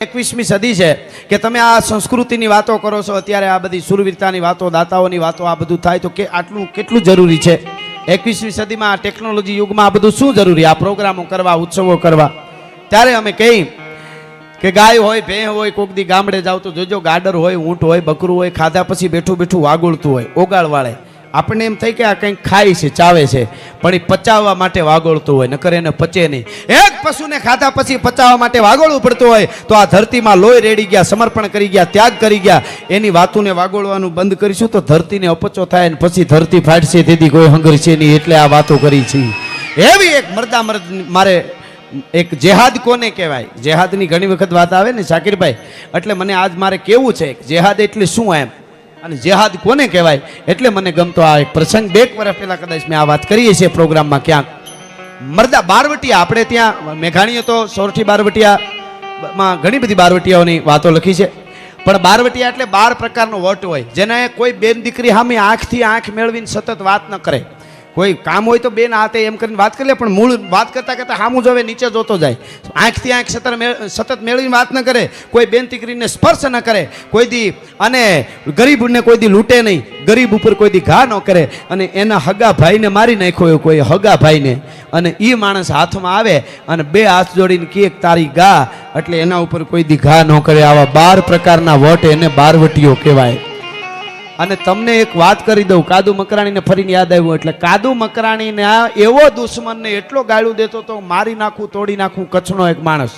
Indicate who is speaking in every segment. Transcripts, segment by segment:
Speaker 1: એકવીસમી સદી છે કે તમે આ સંસ્કૃતિની વાતો કરો છો, અત્યારે આ બધી સુરવીરતાની વાતો, દાતાઓની વાતો, આ બધું થાય તો કે આટલું, કેટલું જરૂરી છે? એકવીસમી સદીમાં આ ટેકનોલોજી યુગમાં આ બધું શું જરૂરી? આ પ્રોગ્રામો કરવા, ઉત્સવો કરવા. ત્યારે અમે કહી કે ગાય હોય ભેં હોય, કોક દી ગામડે જાવ તો જોજો ગાડર હોય, ઊંટ હોય, બકરું હોય, ખાધા પછી બેઠું બેઠું વાગોળતું હોય, ઓગાળવાળે. આપણને એમ થાય કે આ કંઈક ખાય છે, ચાવે છે, પણ એ પચાવવા માટે વાગોળતું હોય, નકર એને પચે નહીં. એક પશુને ખાધા પછી પચાવવા માટે વાગોળવું પડતું હોય, તો આ ધરતીમાં લોહી રેડી ગયા, સમર્પણ કરી ગયા, ત્યાગ કરી ગયા, એની વાતોને વાગોળવાનું બંધ કરીશું તો ધરતીને અપચો થાય ને પછી ધરતી ફાટશે, તેથી કોઈ હંગરશે નહીં, એટલે આ વાતો કરી છે. એવી એક મરદા મરદ મારે એક જેહાદ કોને કહેવાય? જેહાદની ઘણી વખત વાત આવે ને શાકીરભાઈ, એટલે મને આજ મારે કેવું છે જેહાદ એટલે શું એમ? અને જેહાદ કોને કહેવાય? એટલે મને ગમતો આ એક પ્રસંગ. બે વર્ષ પહેલા કદાચ મેં આ વાત કરીએ છીએ પ્રોગ્રામમાં ક્યાંક. મરદા બારવટીયા, આપણે ત્યાં મેઘાણીએ તો સોરઠી બારવટીયામાં ઘણી બધી બારવટીયાઓની વાતો લખી છે. પણ બારવટીયા એટલે બાર પ્રકારનો વટ હોય. જેને કોઈ બેન દીકરી સામે આંખથી આંખ મેળવીને સતત વાત ન કરે. કોઈ કામ હોય તો બેન હાથે એમ કરીને વાત કરી લે, પણ મૂળ વાત કરતાં કરતાં સામું જોવે નીચે જોતો જાય. આંખથી આંખ સતત સતત મેળવીને વાત ન કરે, કોઈ બેન દીકરીને સ્પર્શ ન કરે, કોઈ દી અને ગરીબને કોઈ દી લૂંટે નહીં, ગરીબ ઉપર કોઈ દી ઘા ન કરે, અને એના હગા ભાઈને મારી નાખ્યો કોઈ હગા ભાઈને. અને એ માણસ હાથમાં આવે અને બે હાથ જોડીને કે તારી ગા. એટલે એના ઉપર કોઈ દી ઘા ન કરે, આવા બાર પ્રકારના વટ એને બારવટીઓ કહેવાય. અને તમને એક વાત કરી દઉં. કાદુ મકરાણીને ફરીને યાદ આવ્યું એટલે કાદુ મકરાણીને એવો દુશ્મનને એટલો ગાળું દેતો તો મારી નાખું, તોડી નાખું, કચ્છનો એક માણસ.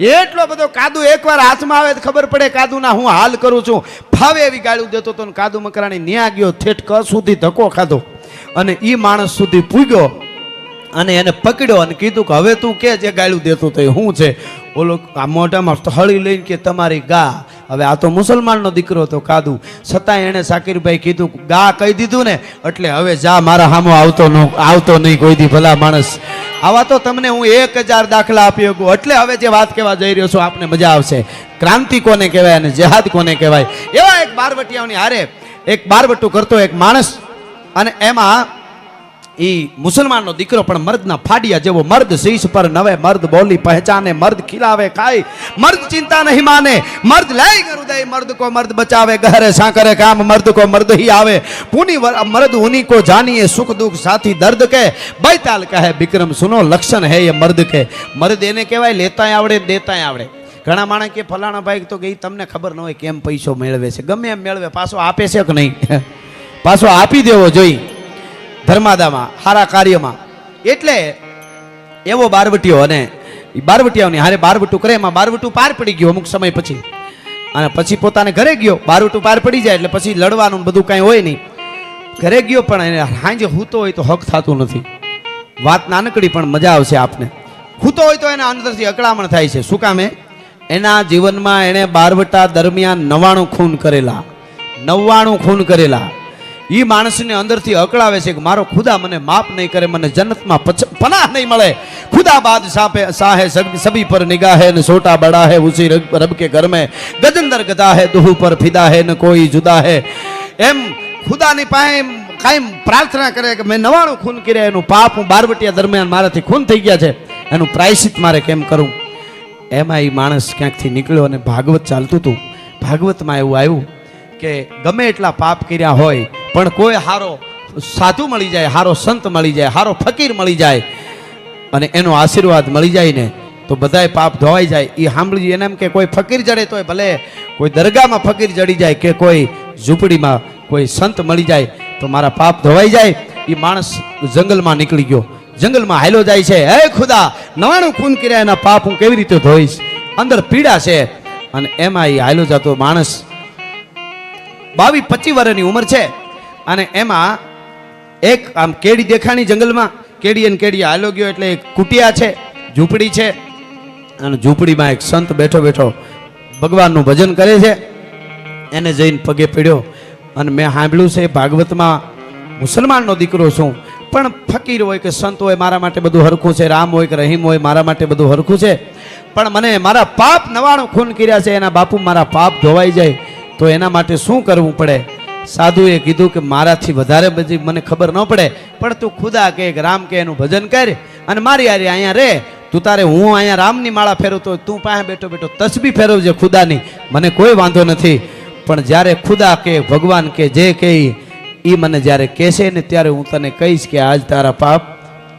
Speaker 1: એટલો બધો કાદુ એકવાર હાથમાં આવે તો ખબર પડે કાદુના હું હાલ કરું છું. ફાવે એવી ગાળું દેતો તો કાદુ મકરાણી ન્યા ગયો, ઠેઠ ક સુધી ધક્કો ખાધો. અને એ માણસ સુધી પૂગ્યો અને એને પકડ્યો અને કીધું કે હવે તું કે જે ગાળું દેતો તો એ શું છે? ઓલો આ મોઢામાં હળી લઈને કે તમારી ગા હવે આ તો મુસલમાનનો દીકરો હતો, કાદુ. છતાં એણે સાકીરભાઈ કીધું, ગા કહી દીધું ને, એટલે હવે જા, મારા હામો આવતો ન, આવતો નહીં, કોઈ દી ભલા માણસ. આવા તો તમને હું એક હજાર દાખલા આપી શકું. એટલે હવે જે વાત કહેવા જઈ રહ્યો છું, આપને મજા આવશે. ક્રાંતિ કોને કહેવાય અને જેહાદ કોને કહેવાય? એવા એક બારવટિયાઓની હારે એક બારવટું કરતો એક માણસ, અને એમાં એ મુસલમાનનો દીકરો પણ મર્દના ફાડિયા જેવો મર્દ શીશ પર નવે મર્દ બોલી પહેચાને, મર્દ ખીલાવે ખાય, મર્દ ચિંતા નહીં માને, મર્દ લઈ હૃદય, મર્દ કો મર્દ બચાવે ઘરે સાકરે કામ, મર્દ કો મર્દ હી આવે. પુની મર્દ ઉની કો જાનીએ સુખ દુઃખ સાથી દર્દ કે. બૈતાલ કહે વિક્રમ સુનો લક્ષણ હે એ મર્દ કે. મર્દ એને કહેવાય, લેતાય આવડે, દેતાય આવડે. ઘણા માણસ કે, ફલાણા ભાઈ તો ગઈ તમને ખબર ન હોય કેમ પૈસો મેળવે છે. ગમે એમ મેળવે, પાછો આપે છે કે નહીં? પાછો આપી દેવો જોઈએ ધર્માદામાં સારા કાર્યમાં. એટલે એવો બારવટીઓ અને બારવટીઓની હારે બારવટું કરે, એમાં બારવટું પાર પડી ગયું અમુક સમય પછી. અને પછી પોતાને ઘરે ગયો, બારવટું પાર પડી જાય, એટલે પછી લડવાનું બધું કાંઈ હોય નહીં. ઘરે ગયો પણ એને સાંજે હૂતો હોય તો હક થતું નથી. વાત નાનકડી પણ મજા આવશે આપને. હૂતો હોય તો એના અંદરથી અકળામણ થાય છે. શું કામે? એના જીવનમાં એણે બારવટા દરમિયાન નવાણું ખૂન કરેલા. નવ્વાણું ખૂન કરેલા. એ માણસને અંદરથી અકળાવે છે કે મારો ખુદા મને માફ નહીં કરે, મને જન્નતમાં પનાહ નહીં મળે. ખુદા બાદ સાપે, સાહે સભી પર નિગાહ હે ને છોટા બડા હે ઉસી રબ કે ઘર મેં ગજંદર ગદા હે, દુહુ પર ફિદા હે ને કોઈ જુદા હે. એમ ખુદાની પાસે કાયમ પ્રાર્થના કરે કે મેં નવાણું ખૂન કર્યા, એનું પાપ હું બારવટિયા દરમિયાન મારાથી ખૂન થઈ ગયા છે. એનું પ્રાયશ્ચિત મારે કેમ કરું? એમાં એ માણસ ક્યાંકથી નીકળ્યો અને ભાગવત ચાલતું હતું. ભાગવતમાં એવું આવ્યું કે ગમે એટલા પાપ કર્યા હોય પણ કોઈ હારો સાધુ મળી જાય, હારો સંત મળી જાય, હારો ફકીર મળી જાય અને એનો આશીર્વાદ મળી જાય ને તો બધાય પાપ ધોવાઈ જાય. એ સાંભળી એને એમ કે કોઈ ફકીર જડે તોય ભલે કોઈ દરગાહમાં ફકીર જડી જાય કે કોઈ ઝૂંપડીમાં કોઈ સંત મળી જાય તો મારા પાપ ધોવાઈ જાય. એ માણસ જંગલમાં નીકળી ગયો. જંગલમાં હાયલો જાય છે. હે ખુદા, નવાણું ખૂન કર્યા એના પાપ હું કેવી રીતે ધોઈશ? અંદર પીડા છે. અને એમાં એ હાલ્યો જતો માણસ બાવીસ પચીસ વર્ષની ઉંમર છે. અને એમાં એક આમ કેડી દેખાણી જંગલમાં, કેડી અને કેડી હાલો ગયો એટલે એક કુટિયા છે, ઝૂંપડી છે, અને ઝૂંપડીમાં એક સંત બેઠો બેઠો ભગવાનનું ભજન કરે છે. એને જઈને પગે પીડ્યો અને મેં સાંભળ્યું છે ભાગવતમાં, મુસલમાનનો દીકરો છું, પણ ફકીર હોય કે સંત હોય મારા માટે બધું હરખું છે, રામ હોય કે રહીમ હોય મારા માટે બધું હરખું છે. પણ મને મારા પાપ નવાણું ખૂન કર્યા છે, એના બાપુ મારા પાપ ધોવાઈ જાય, તો એના માટે શું કરવું પડે? સાધુએ કીધું કે મારાથી વધારે બધી મને ખબર ન પડે, પણ તું ખુદા કે રામ કે એનું ભજન કર અને મારી યારે અહીંયા રે. તું તારે હું અહીંયા રામની માળા ફેરવતો તું પાસે બેઠો બેઠો તસબી ફેરવજે ખુદાની. મને કોઈ વાંધો નથી. પણ જ્યારે ખુદા કે ભગવાન કે જે કહે એ મને જ્યારે કહેશે ને ત્યારે હું તને કહીશ કે આજ તારા પાપ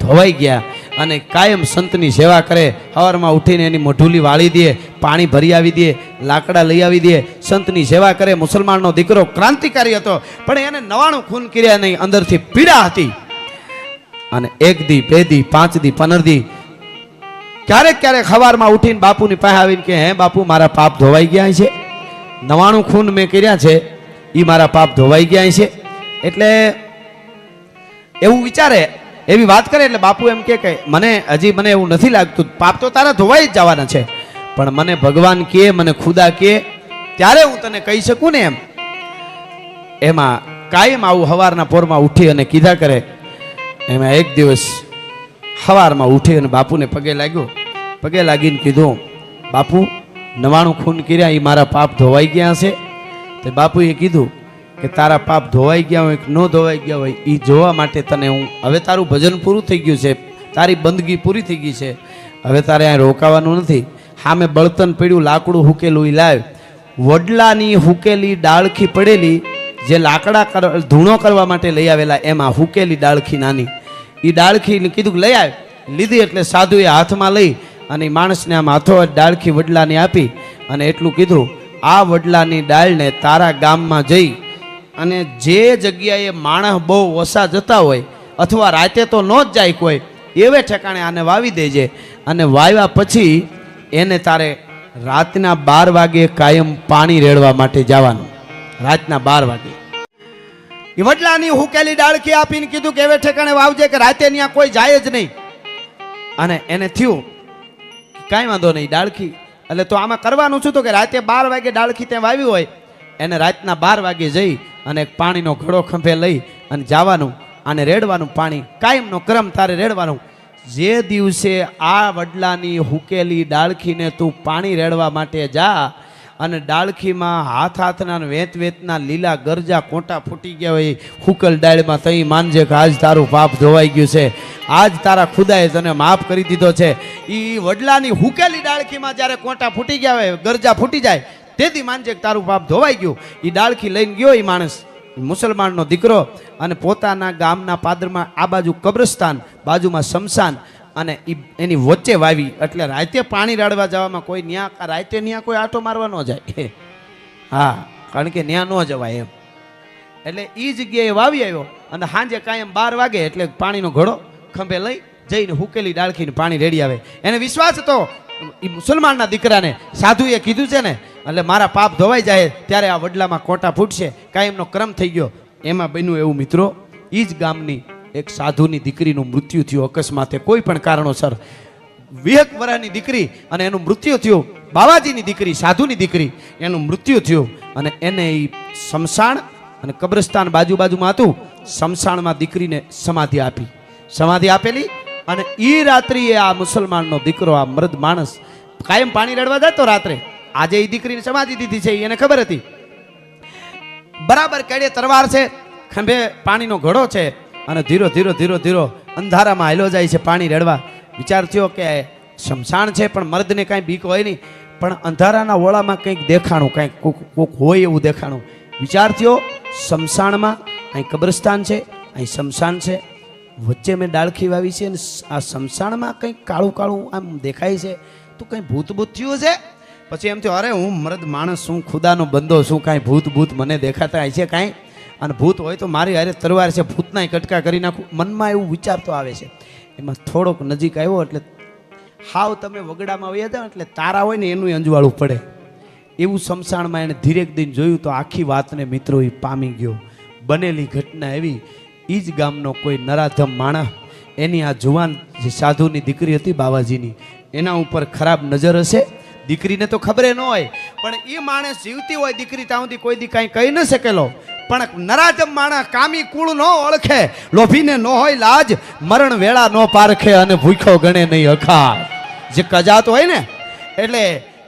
Speaker 1: ધોવાઈ ગયા. અને કાયમ સંતની સેવા કરે. સવારમાં ઉઠીને એની મોઢુલી વાળી દે, પાણી ભરી આવી દે, લાકડા લઈ આવી દે. સંતની સેવા કરે. મુસલમાનનો દીકરો ક્રાંતિકારી હતો, પણ એને નવાણું ખૂન કર્યા નહીં, અંદરથી પીડા હતી. અને એક દી, બે દી, પાંચ દી, પંદર દી, ક્યારેક ક્યારેક સવારમાં ઉઠીને બાપુની પાસે આવીને કે હે બાપુ, મારા પાપ ધોવાઈ ગયા છે. નવાણું ખૂન મેં કર્યા છે. એ મારા પાપ ધોવાઈ ગયા છે. એટલે એવું વિચારે એવી વાત કરે એટલે બાપુ એમ કે મને હજી મને એવું નથી લાગતું. પાપ તો તારા ધોવાઈ જ જવાના છે. પણ મને ભગવાન કે, મને ખુદા કે, ત્યારે હું તને કહી શકું ને એમ. એમાં કાયમ આવું હવારના પોરમાં ઉઠી અને કીધા કરે. એમાં એક દિવસ હવારમાં ઉઠી અને બાપુને પગે લાગ્યો. પગે લાગીને કીધું, બાપુ, નવાણું ખૂન કર્યા એ મારા પાપ ધોવાઈ ગયા છે. તે બાપુએ કીધું કે તારા પાપ ધોવાઈ ગયા હોય કે ન ધોવાઈ ગયા હોય એ જોવા માટે તને હું, હવે તારું ભજન પૂરું થઈ ગયું છે, તારી બંદગી પૂરી થઈ ગઈ છે, હવે તારે અહીં રોકાવાનું નથી. સામે બળતન પડ્યું, લાકડું હુકેલું એ લાવ. વડલાની હુકેલી ડાળખી પડેલી, જે લાકડા ધૂણો કરવા માટે લઈ આવેલા, એમાં હુકેલી ડાળખી નાની. એ ડાળખી કીધું લઈ આવ. લીધી એટલે સાધુએ હાથમાં લઈ અને માણસને આમ હાથો ડાળખી વડલાની આપી અને એટલું કીધું, આ વડલાની ડાળને તારા ગામમાં જઈ અને જે જગ્યાએ માણસ બહુ ઓછા જતા હોય અથવા રાતે તો ન જ જાય કોઈ, એવે ઠેકાણે આને વાવી દેજે. અને વાવ્યા પછી એને તારે રાતના બાર વાગે કાયમ પાણી રેડવા માટે જવાનું. રાતના બાર વાગે. એ વડલાની હુકેલી ડાળખી આપીને કીધું કે એવે ઠેકાણે વાવજે કે રાતે ત્યાં કોઈ જાય જ નહીં. અને એને થયું કાંઈ વાંધો નહીં, ડાળખી. એટલે તો આમાં કરવાનું છું તો કે રાતે બાર વાગે ડાળખી ત્યાં વાવી હોય એને રાતના બાર વાગે જઈ અને એક પાણીનો ઘડો ખંભે લઈ અને જવાનું અને રેડવાનું પાણી, કાયમનો ક્રમ તારે રેડવાનું. જે દિવસે આ વડલાની હુકેલી ડાળખીને તું પાણી રેડવા માટે જા અને ડાળખીમાં હાથ હાથના વેત વેતના લીલા ગરજા કોટા ફૂટી ગયા હોય, હુકલ ડાળમાં તઈ માનજે કે આજ તારું પાપ ધોવાઈ ગયું છે. આજ તારા ખુદાએ તને માફ કરી દીધો છે. એ વડલાની હુકેલી ડાળખીમાં જ્યારે કોટા ફૂટી ગયા હોય, ગરજા ફૂટી જાય તેથી માનજે કે તારું પાપ ધોવાઈ ગયું. એ ડાળખી લઈને ગયો એ માણસ. મુસલમાનનો દીકરો અને પોતાના ગામના પાદરમાં આ બાજુ કબ્રસ્તાન, બાજુમાં શમશાન અને એની વચ્ચે વાવી. એટલે રાતે પાણી રાડવા જવામાં કોઈ ન્યા રાતે ન્યા કોઈ આટો મારવા ન જાય. હા, કારણ કે ન્યા ન જવાય એમ. એટલે એ જગ્યાએ વાવી આવ્યો અને સાંજે કાયમ બાર વાગે એટલે પાણીનો ઘડો ખંભે લઈ જઈને હુકેલી ડાળખીને પાણી રેડી આવે. એને વિશ્વાસ હતો. એ મુસલમાનના દીકરાને સાધુએ કીધું છે ને એટલે મારા પાપ ધોવાઈ જાય ત્યારે આ વડલામાં કોટા ફૂટશે. કાયમનો ક્રમ થઈ ગયો. એમાં બન્યું એવું, મિત્રો એ જ ગામની એક સાધુની દીકરીનું મૃત્યુ થયું અકસ્માતે. કોઈ પણ કારણોસર. વિહક વરાની દીકરી અને એનું મૃત્યુ થયું. બાવાજીની દીકરી, સાધુની દીકરી, એનું મૃત્યુ થયું. અને એને એ શમશાણ અને કબ્રસ્તાન બાજુ બાજુમાં હતું. શમશાણમાં દીકરીને સમાધિ આપી. સમાધિ આપેલી અને એ રાત્રિએ આ મુસલમાનનો દીકરો, આ મૃદ માણસ, કાયમ પાણી રડવા જતો રાત્રે. આજે એ દીકરીને સમાધિ દીધી છે એને ખબર હતી. બરાબર કેડે તરવાર છે, ખંભે પાણીનો ઘડો છે, અને ધીરો ધીરો ધીરો ધીરો અંધારામાં હાલો જાય છે પાણી રેડવા. વિચાર થયો કે શમશાન છે, પણ મર્દને કાંઈ બીક હોય નહીં. પણ અંધારાના ઓળામાં કંઈક દેખાણું, કંઈક કોક કોક હોય એવું દેખાણું. વિચાર થયો, શમશાનમાં અહીં કબ્રસ્તાન છે, અહીં શમશાન છે. વચ્ચે મેં ડાળખી વાવી છે, અને આ શમશાનમાં કંઈક કાળું કાળું આમ દેખાય છે. તો કંઈ ભૂત ભૂત થયું છે? પછી એમ થયું, અરે, હું મરદ માણસ છું, ખુદાનો બંદો છું, કાંઈ ભૂત ભૂત મને દેખાતા છે કાંઈ? અને ભૂત હોય તો મારી હારે તરવાર છે, ભૂતનાય કટકા કરી નાખું. મનમાં એવું વિચાર તો આવે છે. એમાં થોડોક નજીક આવ્યો એટલે હાવ તમે વગડામાં વયા હતા એટલે તારા હોય ને એનું અંજવાળું પડે. એવું સમસાણમાં એણે ધીરેક દિન જોયું તો આખી વાતને મિત્રો એ પામી ગયો. બનેલી ઘટના એવી એ જ ગામનો કોઈ નરાધમ માણસ. એની આ જુવાન જે સાધુની દીકરી હતી બાવાજીની, એના ઉપર ખરાબ નજર હશે દીકરીને તો ખબરે ન હોય. પણ એ માણસ જીવતી હોય દીકરી ત્યાં સુધી કોઈ દી કાંઈ કહી ન શકેલો. પણ નરાજમ માણસ કામી કુળ ન ઓળખે, લોભીને ન હોય લાજ, મરણ વેળા ન પારખે અને ભૂખ્યો ગણે નહીં અખાર જે કજાતો હોય ને, એટલે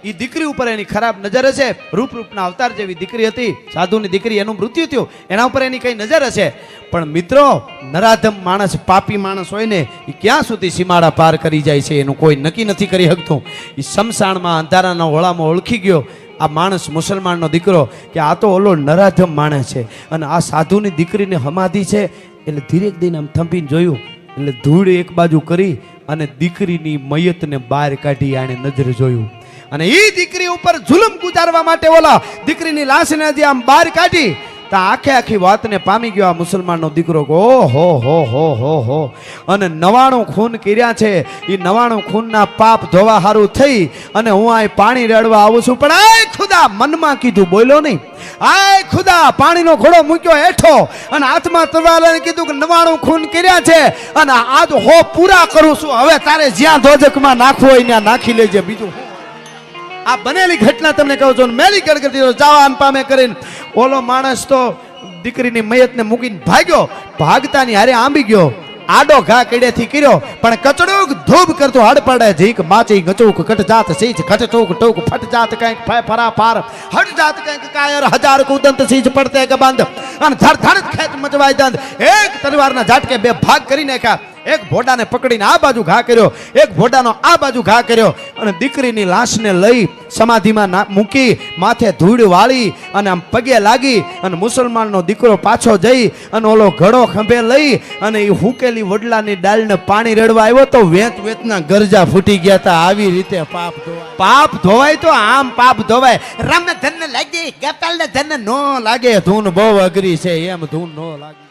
Speaker 1: એ દીકરી ઉપર એની ખરાબ નજર હશે. રૂપ રૂપના અવતાર જેવી દીકરી હતી. સાધુની દીકરી એનું મૃત્યુ થયું. એના ઉપર એની કઈ નજર હશે. પણ મિત્રો, નરાધમ માણસ, પાપી માણસ હોય ને એ ક્યાં સુધી સીમાડા પાર કરી જાય છે, એનું કોઈ નક્કી નથી કરી શકતું. એ શમશાનમાં અંધારાના હોળામાં ઓળખી ગયો. આ માણસ મુસલમાનનો દીકરો કે આ તો ઓલો નરાધમ માણસ છે. અને આ સાધુની દીકરીને હમાધી છે, એટલે ધીરેક દઈને આમ થંભીને જોયું. એટલે ધૂળ એક બાજુ કરી અને દીકરીની મયતને બહાર કાઢી આણે નજર જોયું. અને એ દીકરી ઉપર જુલમ ગુજારવા માટે ઓલા દીકરીની લાશને જે આમ બહાર કાઢી તો આખે આખી વાતને પામી ગયો આ મુસલમાનનો દીકરો ઓ હો હો હો હો હો. અને નવાણું ખૂન કર્યા છે. એ નવાણું ખૂનના પાપ ધોવા હારું થઈ અને હું આ પાણી રેડવા આવું છું. પણ આય ખુદા મનમાં કીધું, બોલ્યો નહીં. આય ખુદા પાણીનો ઘોડો મૂક્યો હેઠો અને હાથમાં તરવાલાને કીધું કે નવાણું ખૂન કર્યા છે અને આજ હો પૂરા કરું છું. હવે તારે જ્યાં ધોજકમાં નાખવું હોય ત્યાં નાખી લેજે બીજું? આ બનેલી ઘટના તમને કહું છું. મેલી ગડગડી જાવા આમ પામે કરીને. ઓલો માણસ તો દીકરીની મયતને મૂકીને ભાગ્યો. ભાગતાની હારે આંબી ગયો. આડો ઘા કીડેથી કર્યો. પણ કચડુક ધૂબ કરતો હડ પડે જીક માચી ગચુક કટ જાત સીજ ખટ ટોક ટોક, ફટ જાત કંઈક ફે ફરા પાર હટ જાત કંઈક કાયર, હજાર કુદંત સીજ પડતે કે બંધ અને ધડ ધડ ખેત મચવાય દંત એક તલવારના ઝાટકે બે ભાગ કરી નાખ્યા. એક ભોડાને પકડીને આ બાજુ ઘા કર્યો, એક ભોડાનો આ બાજુ ઘા કર્યો અને દીકરીની લાશને લઈ સમાધિમાં મૂકી માથે ધૂળ વાળી અને આમ પગે લાગી અને મુસલમાનનો દીકરો પાછો જઈ અને ઓલો ઘડો ખંભે લઈ અને એ હુકેલી વડલાની ડાળને પાણી રેડવા આવ્યો તો વેત વેતના ગરજા ફૂટી ગયા હતા આવી રીતે પાપ ધોવાય. પાપ ધોવાય તો આમ પાપ ધોવાય. રામને ધન લાગે ગપાલ ધન નો લાગે, ધૂન બહુ અઘરી છે, એમ ધૂન નો લાગે.